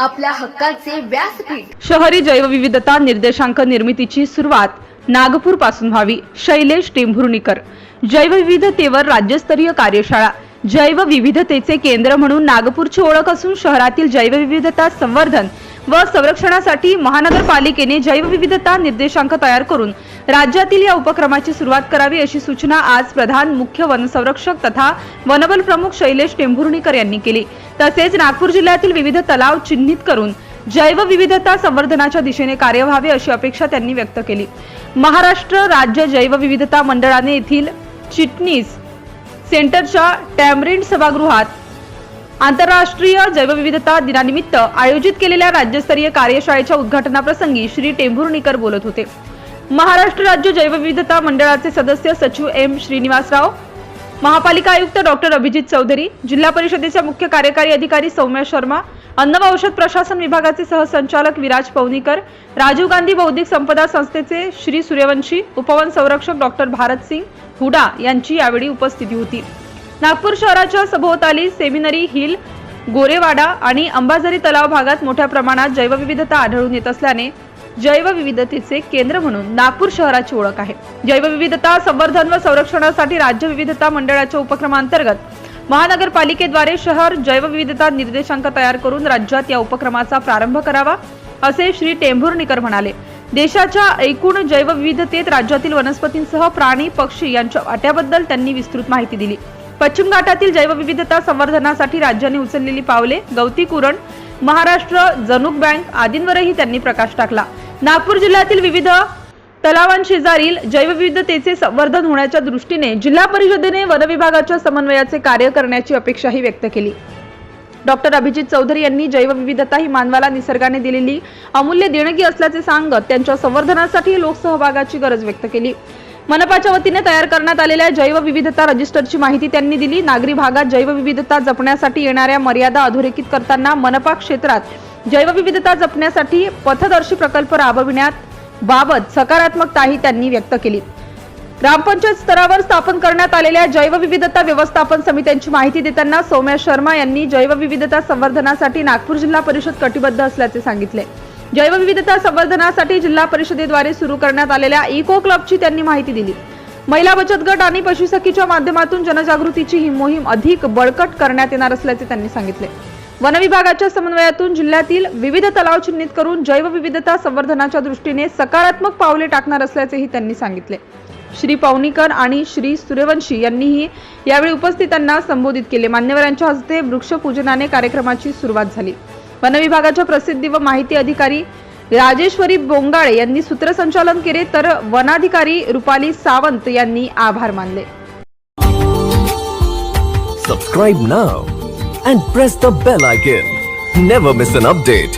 आपल्या हक्काचे व्यासपीठ. शहरी जैवविविधता निर्देशांक निर्मितीची सुरुवात नागपूरपासून व्हावी. शैलेश टेंभुर्णीकर. जैवविविधतेवर राज्यस्तरीय कार्यशाळा. जैवविविधतेचे केंद्र म्हणून नागपूरची ओळख असून शहरातील जैवविविधता संवर्धन व संरक्षणासाठी महानगरपालिकेने जैवविविधता निर्देशांक तयार करून राज्यातील या उपक्रमाची सुरुवात करावी अशी सूचना आज प्रधान मुख्य वनसंरक्षक तथा वनबल प्रमुख शैलेश टेंभुर्णीकर यांनी केली. तसेच नागपूर जिल्ह्यातील विविध तलाव चिन्हित करून जैवविविधता संवर्धनाच्या दिशेने कार्य व्हावे अशी अपेक्षा त्यांनी व्यक्त केली. महाराष्ट्र राज्य जैवविविधता मंडळाने येथील चिटणीस सेंटरच्या टॅमरिंड सभागृहात आंतरराष्ट्रीय जैवविविधता दिनानिमित्त आयोजित केलेल्या राज्यस्तरीय कार्यशाळेच्या उद्घाटनाप्रसंगी श्री टेंभुर्णीकर बोलत होते. महाराष्ट्र राज्य जैवविविधता मंडळाचे सदस्य सचिव एम श्रीनिवासराव महापालिका आयुक्त डॉक्टर अभिजित चौधरी जिल्हा परिषदेच्या मुख्य कार्यकारी अधिकारी सौम्य शर्मा अन्न व औषध प्रशासन विभागाचे सहसंचालक विराज पवनीकर राजीव गांधी बौद्धिक संपदा संस्थेचे श्री सूर्यवंशी उपवन संरक्षक डॉक्टर भारत सिंग हुडा यांची यावेळी उपस्थिती होती. नागपूर शहराच्या सभोवताली सेमिनरी हिल गोरेवाडा आणि अंबाझरी तलाव भागात मोठ्या प्रमाणात जैवविविधता आढळून येत असल्याने जैवविविधतेचे केंद्र म्हणून नागपूर शहराची ओळख आहे. जैवविविधता संवर्धन व संरक्षणासाठी राज्य विविधता मंडळाच्या उपक्रमांतर्गत महानगरपालिकेद्वारे शहर जैवविविधता निर्देशांक तयार करून राज्यात या उपक्रमाचा प्रारंभ करावा असे श्री टेंभुर्णीकर म्हणाले. देशाच्या एकूण जैवविविधतेत राज्यातील वनस्पतींसह प्राणी पक्षी यांच्या वाट्याबद्दल त्यांनी विस्तृत माहिती दिली. पश्चिम घाटातील जैवविविधता संवर्धनासाठी राज्याने उचललेली पावले गवती कुरण महाराष्ट्र जनुक बँक आदींवरही त्यांनी प्रकाश टाकला. नागपूर जिल्ह्यातील विविध तलावांशेजारील जैवविविधतेचे संवर्धन होण्याच्या दृष्टीने जिल्हा परिषदेने वनविभागाच्या समन्वयाचे कार्य करण्याची अपेक्षाही व्यक्त केली. डॉक्टर अभिजित चौधरी यांनी जैवविविधता ही मानवाला निसर्गाने दिलेली अमूल्य देणगी असल्याचे सांगत त्यांच्या संवर्धनासाठी लोकसहभागाची गरज व्यक्त केली. मनपाच्या वतीने तयार करण्यात आलेल्या जैवविविधता रजिस्टरची माहिती त्यांनी दिली. नागरी भागात जैवविविधता जपण्यासाठी येणाऱ्या मर्यादा अधोरेखित करताना मनपा क्षेत्रात जैवविविधता जपण्यासाठी पथदर्शी प्रकल्प राबविण्यात बाबत सकारात्मकताही त्यांनी व्यक्त केली. ग्रामपंचायत स्तरावर स्थापन करण्यात आलेल्या जैवविविधता व्यवस्थापन समित्यांची माहिती देताना सौम्या शर्मा यांनी जैवविविधता संवर्धनासाठी नागपूर जिल्हा परिषद कटिबद्ध असल्याचे सांगितले. जैवविविधता संवर्धनासाठी जिल्हा परिषदेद्वारे सुरू करण्यात आलेल्या इको क्लबची त्यांनी माहिती दिली. महिला बचत गट आणि पशुसखीच्या माध्यमातून जनजागृतीची ही मोहीम अधिक बळकट करण्यात येणार असल्याचे त्यांनी सांगितले. वन विभागाच्या समन्वयातून जिल्ह्यातील विविध तलाव चिन्हित करून जैवविविधता संवर्धनाच्या दृष्टीने सकारात्मक पावले टाकणार असल्याचेही त्यांनी सांगितले. श्री पावनीकर आणि श्री सूर्यवंशी यांनीही यावेळी उपस्थितांना संबोधित केले. मान्यवरांच्या हस्ते वृक्षपूजनाने कार्यक्रमाची सुरुवात झाली. वन विभागाच्या प्रसिद्धी व माहिती अधिकारी राजेश्वरी बोंगाळे यांनी सूत्रसंचालन केले तर वनाधिकारी रुपाली सावंत यांनी आभार मानले. Subscribe now and press the bell icon never miss an update